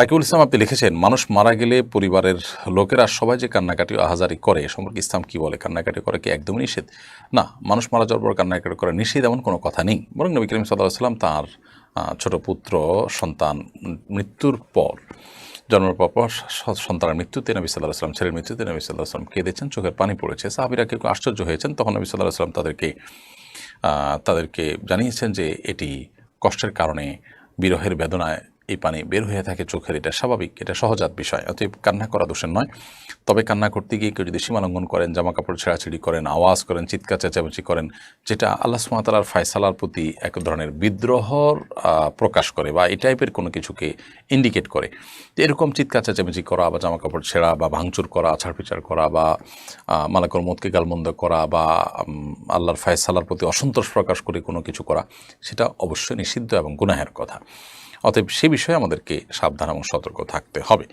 রাকিবুল ইসলাম, আপনি লিখেছেন, মানুষ মারা গেলে পরিবারের লোকেরা সবাই যে কান্নাকাটি আহাজারি করে, এ সম্পর্কে ইসলাম কি বলে? কান্নাকাটি করে কি একদমই নিষেধ? না, মানুষ মারা যাওয়ার পর কান্নাকাটি করা নিষেধ এমন কোনো কথা নেই। বরং নবী করিম সাল্লাহ সাল্লাম তাঁর ছোট পুত্র, সন্তান, মৃত্যুর পর, জন্মের পর সন্তানের মৃত্যুতে নবী সাল্লাহ সাল্লাম ছেলের মৃত্যুতে নবী সাল্লাহ সাল্লাম কেঁদেছেন চোখের পানি পড়েছে। সাহাবিরা কেউ আশ্চর্য হয়েছেন। তখন নবী সাল্লাহ সাল্লাম তাদেরকে তাদেরকে জানিয়েছেন যে এটি কষ্টের কারণে বিরহের বেদনায় এই পানি বের হয়ে থাকে চোখের, এটা স্বাভাবিক, এটা সহজাত বিষয়। অতএব কান্না করা দোষের নয়। তবে কান্না করতে গিয়ে কেউ যদি সীমালঙ্ঘন করেন জামা কাপড় ছেঁড়াছিড়ি করেন, আওয়াজ করেন, চিৎকার, চেঁচামেচি করেন, যেটা আল্লাহ সুমাতালার ফায়সালার প্রতি এক ধরনের বিদ্রোহর প্রকাশ করে বা এই টাইপের কোনো কিছুকে ইন্ডিকেট করে। এরকম চিৎকার, চেঁচামেচি করা বা জামা কাপড় ছেঁড়া বা ভাঙচুর করা আছাড় পিচার করা বা মালাকর মতকে গালমন্দ করা বা আল্লাহর ফায়সালার প্রতি অসন্তোষ প্রকাশ করে কোনো কিছু করা, সেটা অবশ্যই নিষিদ্ধ এবং গুনাহের কথা। অতএব সে বিষয়ে আমাদেরকে সাবধান এবং সতর্ক থাকতে হবে।